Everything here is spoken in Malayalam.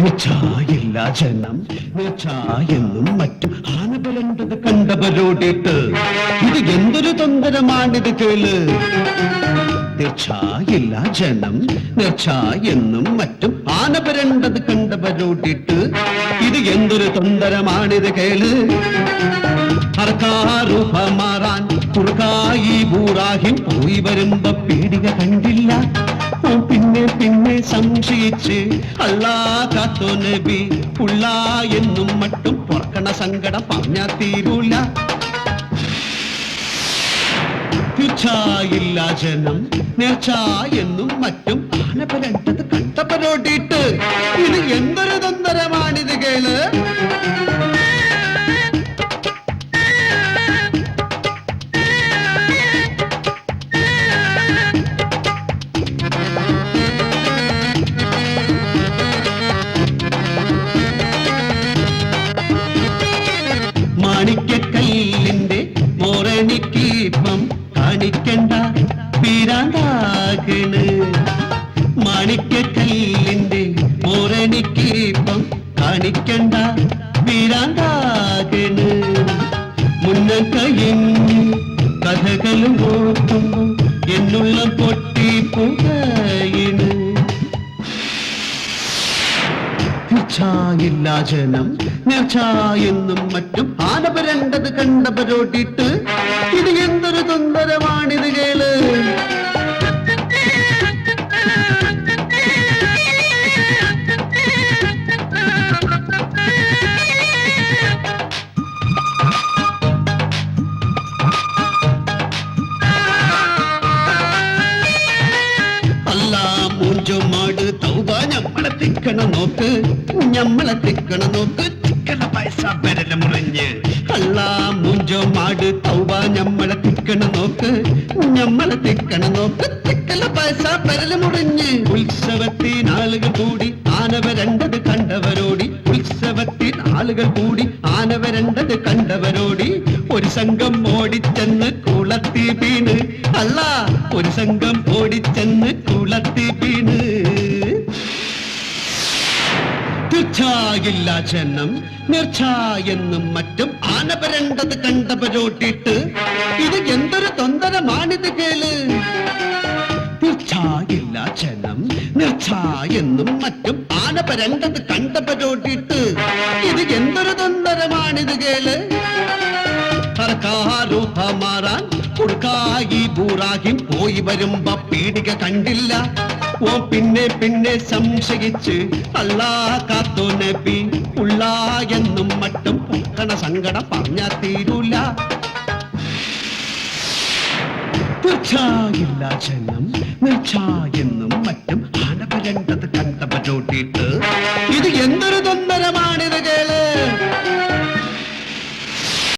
തീർച്ചയില്ല ജനം എന്നും മറ്റും ആനപലണ്ടത് കണ്ടവരോടിട്ട് ഇത് എന്തൊരു തൊന്തരമാണിത് കേൾ? തീർച്ചയില്ല ജനം എന്നും മറ്റും ആനപരണ്ടത് കണ്ടവരോടിട്ട് എന്തൊരു തൊന്തരമാണിത് കേൾ? സർക്കാരൂപ മാറാൻ കുറുക്കായി ബൂറാഹിം പോയി വരുമ്പോ പീടിക കണ്ടില്ല. പിന്നെ പിന്നെ സംശയിച്ച് അള്ളാ കാത്തോ നബി പുള്ള എന്നും മട്ടും പൊറക്കണ സങ്കടം പറഞ്ഞാ തീരൂല. ഇല്ല ജനം നേർച്ച എന്നും മറ്റും മോറണിക്കീപ്പം കാണിക്കണ്ട പിരാന്താകണ്. മാണിക്കക്കല്ലിന്റെ ദീപം കാണിക്കണ്ട പിരാന്താകണ്. മുന്നക്കയെങ്ങി കഥകളും ഓർക്കുന്നു എന്നുള്ള പൊട്ടി പുകയിണ്. തീർച്ചയില്ല ജനം നേർച്ച എന്നും മറ്റും ആനപരണ്ടത് കണ്ടവരോട്ടിട്ട് ഇത് എന്തൊരു തൊന്തരമാണിത് കേൾ? അല്ല മൂഞ്ചോ മാട് തൗബ ഞമ്മളെ തിക്കണ നോക്ക് ഞമ്മളെ തിക്കണ നോക്ക് തിക്കണ പൈസ പെരല മുറിഞ്ഞ്. അല്ല മൂഞ്ചോ മാട് തൗവ ഞമ്മളെ തിക്കണ നോക്ക്. ഞമ്മളെ തിക്കണ നോക്ക്. തിക്കല പൈസ പരൽ മുറിഞ്ഞ്. ഉത്സവത്തിൽ ആളുകൾ കൂടി ആനവരണ്ടത് കണ്ടവരോടി. ഉത്സവത്തിൽ ആളുകൾ കൂടി ആനവരണ്ടത് കണ്ടവരോടി. ഒരു സംഘം ഓടിച്ചെന്ന് കുളത്തി വീണ്. അല്ല ഒരു സംഘം ഓടിച്ചെന്ന് കുളത്തി വീണ്. തീർച്ചയില്ല ജനം. നേർച്ച എന്നും മറ്റും ആനപരണ്ടത് കണ്ടവരോട്ടിട്ട് ഇത് എന്തൊരു തൊന്തരമാണിത് കേൾ? തീർച്ചയില്ല ജനം. നേർച്ച എന്നും മറ്റും ആനപരണ്ടത് കണ്ടവരോട്ടിട്ട് ഇത് എന്തൊരു തൊന്തരമാണിത് കേൾ? സർക്കാരൂപ മാറാൻ കൊടുക്കായി ബൂറാകി പോയി വരുമ്പോ പീടിക കണ്ടില്ല. ഓ പിന്നെ പിന്നെ സംശയിച്ച് അല്ലാ കാത്തോ നബി ഉള്ള എന്നും മറ്റും പൊക്കണ സങ്കടം പറഞ്ഞാ തീരൂല. ില്ല ജനം എന്നും മറ്റും ആനപരണ്ടത് കണ്ടവരോട്ടിട്ട് ഇത് എന്തൊരു